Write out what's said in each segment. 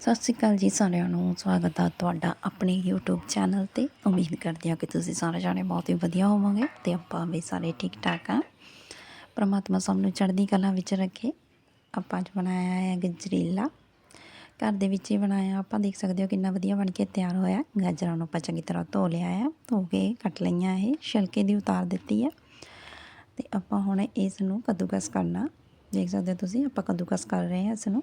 ਸਤਿ ਸ਼੍ਰੀ ਅਕਾਲ ਜੀ ਸਾਰਿਆਂ ਨੂੰ। ਸਵਾਗਤ ਆ ਤੁਹਾਡਾ ਆਪਣੇ YouTube ਚੈਨਲ ਤੇ। ਉਮੀਦ ਕਰਦੇ ਹਾਂ ਕਿ ਤੁਸੀਂ ਸਾਰੇ ਜਾਣੇ ਬਹੁਤ ਹੀ ਵਧੀਆ ਹੋਵੋਗੇ ਤੇ ਆਪਾਂ ਵੀ ਸਾਰੇ ਠੀਕ ਠਾਕ ਆ ਪ੍ਰਮਾਤਮਾ ਸਭ ਨੂੰ ਚੜ੍ਹਦੀ ਕਲਾ ਵਿੱਚ ਰੱਖੇ। ਆਪਾਂ ਅੱਜ ਬਣਾਇਆ ਹੈ ਗਜਰੇਲਾ। ਘਰ ਦੇ ਵਿੱਚ ਹੀ ਬਣਾਇਆ। ਆਪਾਂ ਦੇਖ ਸਕਦੇ ਹੋ ਕਿੰਨਾ ਵਧੀਆ ਬਣ ਕੇ ਤਿਆਰ ਹੋਇਆ। ਗਾਜਰਾਂ ਨੂੰ ਆਪਾਂ ਚੰਗੀ ਤਰ੍ਹਾਂ ਧੋ ਲਿਆ ਹੈ। ਧੋ ਕੇ ਕੱਟ ਲਈਆਂ ਇਹ। ਛਿਲਕੇ ਦੀ ਉਤਾਰ ਦਿੱਤੀ ਹੈ। ਤੇ ਆਪਾਂ ਹੁਣ ਇਸ ਨੂੰ ਕੱਦੂਕਸ ਕਰਨਾ। ਦੇਖ ਸਕਦੇ ਹੋ ਤੁਸੀਂ, ਆਪਾਂ ਕੱਦੂਕਸ ਕਰ ਰਹੇ ਹਾਂ ਇਸ ਨੂੰ।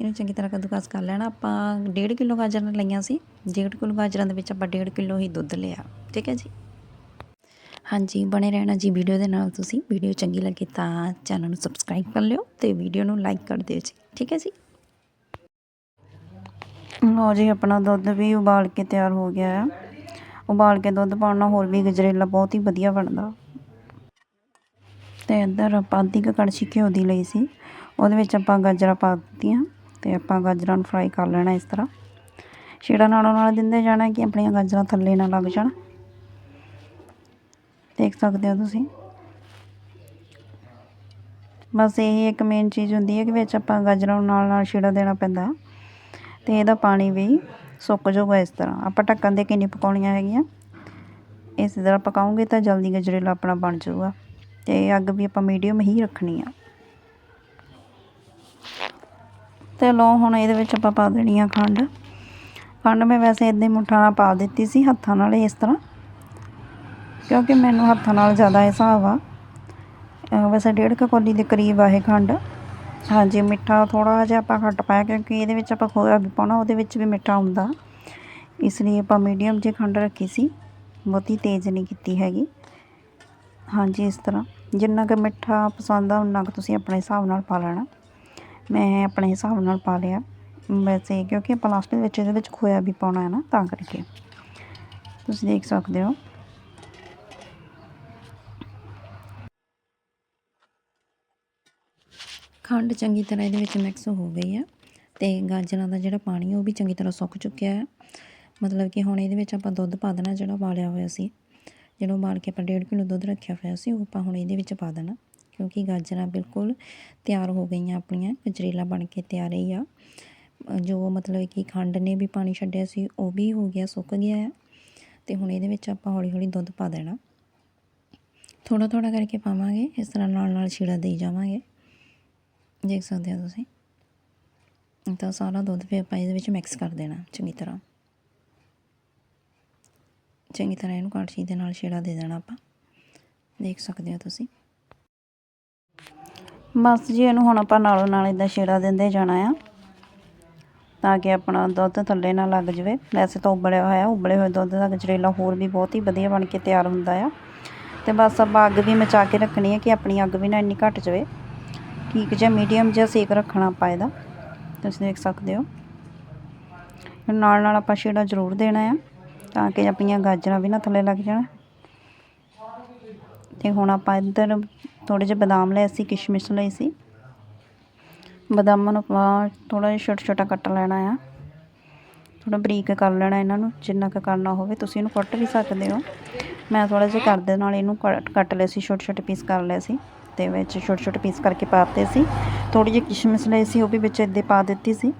ਇਹਨੂੰ ਚੰਗੀ ਤਰ੍ਹਾਂ ਕੱਦੂਕਸ ਕਰ ਲੈਣਾ। ਆਪਾਂ 1.5 ਕਿਲੋ ਗਾਜਰਾਂ ਲਈਆਂ ਸੀ। 1.5 ਕਿਲੋ ਗਾਜਰਾਂ ਦੇ ਵਿੱਚ ਆਪਾਂ 1.5 ਕਿਲੋ ਹੀ ਦੁੱਧ ਲਿਆ। ਠੀਕ ਹੈ ਜੀ? ਹਾਂਜੀ, ਬਣੇ ਰਹਿਣਾ ਜੀ ਵੀਡੀਓ ਦੇ ਨਾਲ ਤੁਸੀਂ। ਵੀਡੀਓ ਚੰਗੀ ਲੱਗੇ ਤਾਂ ਚੈਨਲ ਨੂੰ ਸਬਸਕ੍ਰਾਈਬ ਕਰ ਲਿਓ ਤੇ ਵੀਡੀਓ ਨੂੰ ਲਾਈਕ ਕਰ ਦਿਓ ਜੀ। ਠੀਕ ਹੈ ਜੀ? ਲਓ ਜੀ, ਆਪਣਾ ਦੁੱਧ ਵੀ ਉਬਾਲ ਕੇ ਤਿਆਰ ਹੋ ਗਿਆ ਹੈ ਉਬਾਲ ਕੇ ਦੁੱਧ ਪਾਉਣ ਨਾਲ ਹੋਰ ਵੀ ਗਜਰੇਲਾ ਬਹੁਤ ਹੀ ਵਧੀਆ ਬਣਦਾ। ਤੇ ਇੱਧਰ ਆਪਾਂ ਅੱਧੀ ਕੁ ਕੜਛੀ ਘਿਓ ਦੀ ਲਈ ਸੀ। ਉਹਦੇ ਵਿੱਚ ਆਪਾਂ ਗਾਜਰਾਂ ਪਾ ਦਿੱਤੀਆਂ। ਤੇ ਆਪਾਂ ਗਾਜਰਾਂ ਨੂੰ ਫਰਾਈ ਕਰ ਲੈਣਾ ਇਸ ਤਰ੍ਹਾਂ। ਛੇੜਾ ਨਾਲੋਂ ਨਾਲ ਦਿੰਦੇ ਜਾਣਾ ਕਿ ਆਪਣੀਆਂ ਗਾਜਰਾਂ ਥੱਲੇ ਨਾ ਲੱਗ ਜਾਣ। ਦੇਖ ਸਕਦੇ ਹੋ ਤੁਸੀਂ। ਬਸ ਇਹ ਇੱਕ ਮੇਨ ਚੀਜ਼ ਹੁੰਦੀ ਹੈ ਕਿ ਵਿੱਚ ਆਪਾਂ ਗਾਜਰਾਂ ਨੂੰ ਨਾਲ ਨਾਲ ਛੇੜਾ ਦੇਣਾ ਪੈਂਦਾ ਤੇ ਇਹਦਾ ਪਾਣੀ ਵੀ ਸੁੱਕ ਜਾਊਗਾ ਇਸ ਤਰ੍ਹਾਂ। ਆਪਾਂ ਢੱਕਣ ਦੇ ਕਿੰਨੀ ਪਕਾਉਣੀਆਂ ਹੈਗੀਆਂ। ਇਸ ਤਰ੍ਹਾਂ ਪਕਾਉਂਗੇ ਤਾਂ ਜਲਦੀ ਗਜਰੇਲਾ ਆਪਣਾ ਬਣ ਜਾਊਗਾ। ਤੇ ਅੱਗ ਵੀ ਆਪਾਂ ਮੀਡੀਅਮ ਹੀ ਰੱਖਣੀ ਆ। ਤੇ ਲੋ ਹੁਣ ਇਹਦੇ ਵਿੱਚ ਆਪਾਂ ਪਾ ਦੇਣੀ ਆ ਖੰਡ। ਖੰਡ ਮੈਂ ਵੈਸੇ ਇਦਾਂ ਹੀ ਮੁੱਠਾ ਨਾਲ ਪਾ ਦਿੱਤੀ ਸੀ, ਹੱਥਾਂ ਨਾਲ ਇਸ ਤਰ੍ਹਾਂ। ਕਿਉਂਕਿ ਮੈਨੂੰ ਹੱਥਾਂ ਨਾਲ ਜ਼ਿਆਦਾ ਹਿਸਾਬ ਆ। ਵੈਸੇ ਡੇਢ ਕੁ ਕੋਲੀ ਦੇ ਕਰੀਬ ਆ ਇਹ ਖੰਡ। ਹਾਂਜੀ, ਮਿੱਠਾ ਥੋੜਾ ਜਿਹਾ ਆਪਾਂ ਘੱਟ ਪਾਇਆ, ਕਿਉਂਕਿ ਇਹਦੇ ਵਿੱਚ ਆਪਾਂ ਖੋਇਆ ਵੀ ਪਾਉਣਾ, ਉਹਦੇ ਵਿੱਚ ਵੀ ਮਿੱਠਾ ਹੁੰਦਾ। ਇਸ ਲਈ ਆਪਾਂ ਮੀਡੀਅਮ ਜਿਹੀ ਖੰਡ ਰੱਖੀ ਸੀ। ਬਹੁਤੀ ਤੇਜ਼ ਨਹੀਂ ਕੀਤੀ ਹੈਗੀ। ਹਾਂਜੀ, ਇਸ ਤਰ੍ਹਾਂ। ਜਿੰਨਾ ਕੁ ਮਿੱਠਾ ਪਸੰਦ ਆ, ਉਨਾ ਕੁ ਤੁਸੀਂ ਆਪਣੇ ਹਿਸਾਬ ਨਾਲ ਪਾ ਲੈਣਾ। ਮੈਂ ਆਪਣੇ ਹਿਸਾਬ ਨਾਲ ਪਾ ਲਿਆ। ਵੈਸੇ ਕਿਉਂਕਿ ਆਪਾਂ ਲਾਸਟ ਵਿੱਚ ਇਹਦੇ ਵਿੱਚ ਖੋਇਆ ਵੀ ਪਾਉਣਾ ਹੈ ਨਾ, ਤਾਂ ਕਰਕੇ। ਤੁਸੀਂ ਦੇਖ ਸਕਦੇ ਹੋ। ਖੰਡ ਚੰਗੀ ਤਰ੍ਹਾਂ ਇਹਦੇ ਵਿੱਚ ਮਿਕਸ ਹੋ ਗਈ ਹੈ ਤੇ ਗਾਜਰਾਂ ਦਾ ਜਿਹੜਾ ਪਾਣੀ ਉਹ ਵੀ ਚੰਗੀ ਤਰ੍ਹਾਂ ਸੁੱਕ ਚੁੱਕਿਆ ਹੈ। ਮਤਲਬ ਕਿ ਹੁਣ ਇਹਦੇ ਵਿੱਚ ਆਪਾਂ ਦੁੱਧ ਪਾ ਦੇਣਾ ਜਿਹੜਾ ਉਬਾਲਿਆ ਹੋਇਆ ਸੀ। ਜਿਹੜਾ ਉਬਾਲ ਕੇ ਆਪਾਂ 1.5 ਕਿਲੋ ਦੁੱਧ ਰੱਖਿਆ ਹੋਇਆ ਸੀ, ਉਹ ਆਪਾਂ ਹੁਣ ਇਹਦੇ ਵਿੱਚ ਪਾ ਦੇਣਾ। ਕਿਉਂਕਿ ਗਾਜਰਾਂ ਬਿਲਕੁਲ ਤਿਆਰ ਹੋ ਗਈਆਂ ਆਪਣੀਆਂ ਗਜਰੇਲਾ ਬਣ ਕੇ ਤਿਆਰ ਹੀ ਆ। ਜੋ ਮਤਲਬ ਕਿ ਖੰਡ ਨੇ ਵੀ ਪਾਣੀ ਛੱਡਿਆ ਸੀ, ਉਹ ਵੀ ਹੋ ਗਿਆ, ਸੁੱਕ ਗਿਆ ਆ। ਤੇ ਹੁਣ ਇਹਦੇ ਵਿੱਚ ਆਪਾਂ ਹੌਲੀ ਹੌਲੀ ਦੁੱਧ ਪਾ ਦੇਣਾ। ਥੋੜਾ ਥੋੜਾ ਕਰਕੇ ਪਾਵਾਂਗੇ, ਇਸ ਤਰ੍ਹਾਂ ਨਾਲ ਨਾਲ ਛਿੜਾ ਦੇਈ ਜਾਵਾਂਗੇ। ਦੇਖ ਸਕਦੇ ਹੋ ਤੁਸੀਂ? ਤਾਂ ਸਾਰਾ ਦੁੱਧ ਫਿਰ ਆਪਾਂ ਇਹਦੇ ਵਿੱਚ ਮਿਕਸ ਕਰ ਦੇਣਾ, ਚੰਗੀ ਤਰ੍ਹਾਂ। ਚੰਗੀ ਤਰ੍ਹਾਂ ਇਹਨੂੰ ਕੜਛੀ ਦੇ ਨਾਲ ਛੇੜਾ ਦੇ ਦੇਣਾ ਆਪਾਂ। ਦੇਖ ਸਕਦੇ ਹੋ ਤੁਸੀਂ? ਬਸ ਜੀ, ਇਹਨੂੰ ਹੁਣ ਆਪਾਂ ਨਾਲੋਂ ਨਾਲ ਇਦਾਂ ਛੇੜਾ ਦਿੰਦੇ ਜਾਣਾ ਆ, ਤਾਂ ਕਿ ਆਪਣਾ ਦੁੱਧ ਥੱਲੇ ਨਾ ਲੱਗ ਜਵੇ। ਵੈਸੇ ਤਾਂ ਉਬਲਿਆ ਹੋਇਆ, ਉਬਲੇ ਹੋਏ ਦੁੱਧ ਦਾ ਗਜਰੇਲਾ ਹੋਰ ਵੀ ਬਹੁਤ ਹੀ ਵਧੀਆ ਬਣ ਕੇ ਤਿਆਰ ਹੁੰਦਾ ਆ। ਤੇ ਬਸ ਆਪਾਂ ਅੱਗ ਵੀ ਮਚਾ ਕੇ ਰੱਖਣੀ ਹੈ ਕਿ ਆਪਣੀ ਅੱਗ ਵੀ ਨਾ ਇੰਨੀ ਘਟ ਜਾਵੇ। ਠੀਕ ਜਿਹਾ ਮੀਡੀਅਮ ਜਿਹਾ ਸੇਕ ਰੱਖਣਾ ਆਪਾਂ ਇਹਦਾ। ਤੁਸੀਂ ਦੇਖ ਸਕਦੇ ਹੋ। ਨਾਲ ਨਾਲ ਆਪਾਂ ਛੇੜਾ ਜ਼ਰੂਰ ਦੇਣਾ ਆ, ਤਾਂ ਕਿ ਆਪਣੀਆਂ ਗਾਜਰਾਂ ਵੀ ਨਾ ਥੱਲੇ ਲੱਗ ਜਾਣ। ਤੇ ਹੁਣ ਆਪਾਂ ਇੱਧਰ ਥੋੜੇ ਜਿਹੇ ਬਦਾਮ ਲਏ ਸੀ, ਕਿਸ਼ਮਿਸ਼ ਲਈ ਸੀ। ਬਦਾਮਾਂ ਨੂੰ ਆਪਾਂ ਥੋੜਾ ਜਿਹਾ ਛੋਟਾ ਛੋਟਾ ਕੱਟ ਲੈਣਾ ਆ। ਥੋੜਾ ਬਰੀਕ ਕਰ ਲੈਣਾ ਇਹਨਾਂ ਨੂੰ, ਜਿੰਨਾ ਕੁ ਕਰਨਾ ਹੋਵੇ। ਤੁਸੀਂ ਇਹਨੂੰ ਕੱਟ ਵੀ ਸਕਦੇ ਹੋ। ਮੈਂ ਥੋੜਾ ਜਿਹਾ ਕਰਦੇ ਨਾਲ ਇਹਨੂੰ ਕੱਟ ਲਿਆ ਸੀ, ਛੋਟੇ ਛੋਟੇ ਪੀਸ ਕਰ ਲਿਆ ਸੀ। ਤੇ ਵਿੱਚ ਛੋਟੇ ਛੋਟੇ ਪੀਸ ਕਰਕੇ ਪਾਤੇ ਸੀ। ਥੋੜੀ ਜਿਹੀ ਕਿਸ਼ਮਿਸ਼ ਲਈ ਸੀ, ਉਹ ਵੀ ਵਿੱਚ ਇੱਦੇ ਪਾ ਦਿੱਤੀ ਸੀ।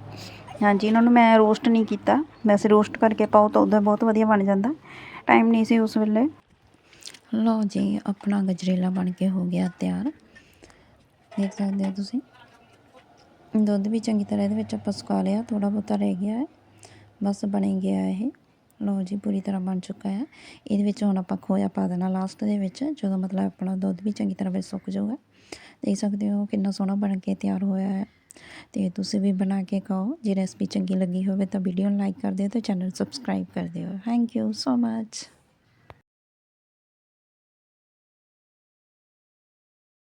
ਹਾਂਜੀ, ਇਹਨਾਂ ਨੂੰ ਮੈਂ ਰੋਸਟ ਨਹੀਂ ਕੀਤਾ। ਵੈਸੇ ਰੋਸਟ ਕਰਕੇ ਪਾਓ ਤਾਂ ਉਹਦਾ ਬਹੁਤ ਵਧੀਆ ਬਣ ਜਾਂਦਾ। ਟਾਈਮ ਨਹੀਂ ਸੀ ਉਸ ਵੇਲੇ। ਲਓ ਜੀ, ਆਪਣਾ ਗਜਰੇਲਾ ਬਣ ਕੇ ਹੋ ਗਿਆ ਤਿਆਰ। ਦੇਖ ਸਕਦੇ ਹੋ ਤੁਸੀਂ। ਦੁੱਧ ਵੀ ਚੰਗੀ ਤਰ੍ਹਾਂ ਇਹਦੇ ਵਿੱਚ ਆਪਾਂ ਸੁਕਾ ਲਿਆ ਥੋੜਾ ਬਹੁਤਾ ਰਹਿ ਗਿਆ ਹੈ। ਬਸ ਬਣ ਗਿਆ ਇਹ। ਲਓ ਜੀ, ਪੂਰੀ ਤਰ੍ਹਾਂ ਬਣ ਚੁੱਕਾ ਹੈ। ਇਹਦੇ ਵਿੱਚ ਹੁਣ ਆਪਾਂ ਖੋਇਆ ਪਾ ਦੇਣਾ ਲਾਸਟ ਦੇ ਵਿੱਚ, ਜਦੋਂ ਮਤਲਬ ਆਪਣਾ ਦੁੱਧ ਵੀ ਚੰਗੀ ਤਰ੍ਹਾਂ ਵਿੱਚ ਸੁੱਕ ਜਾਊਗਾ। ਦੇਖ ਸਕਦੇ ਹੋ ਕਿੰਨਾ ਸੋਹਣਾ ਬਣ ਕੇ ਤਿਆਰ ਹੋਇਆ ਹੈ। ਤੇ ਤੁਸੀਂ ਵੀ ਬਣਾ ਕੇ ਖਾਓ। ਜੇ ਰੈਸਪੀ ਚੰਗੀ ਲੱਗੀ ਹੋਵੇ ਤਾਂ ਵੀਡੀਓ ਨੂੰ ਲਾਈਕ ਕਰ ਦਿਓ ਤੇ ਚੈਨਲ ਸਬਸਕ੍ਰਾਈਬ ਕਰ ਦਿਓ। Thank you so much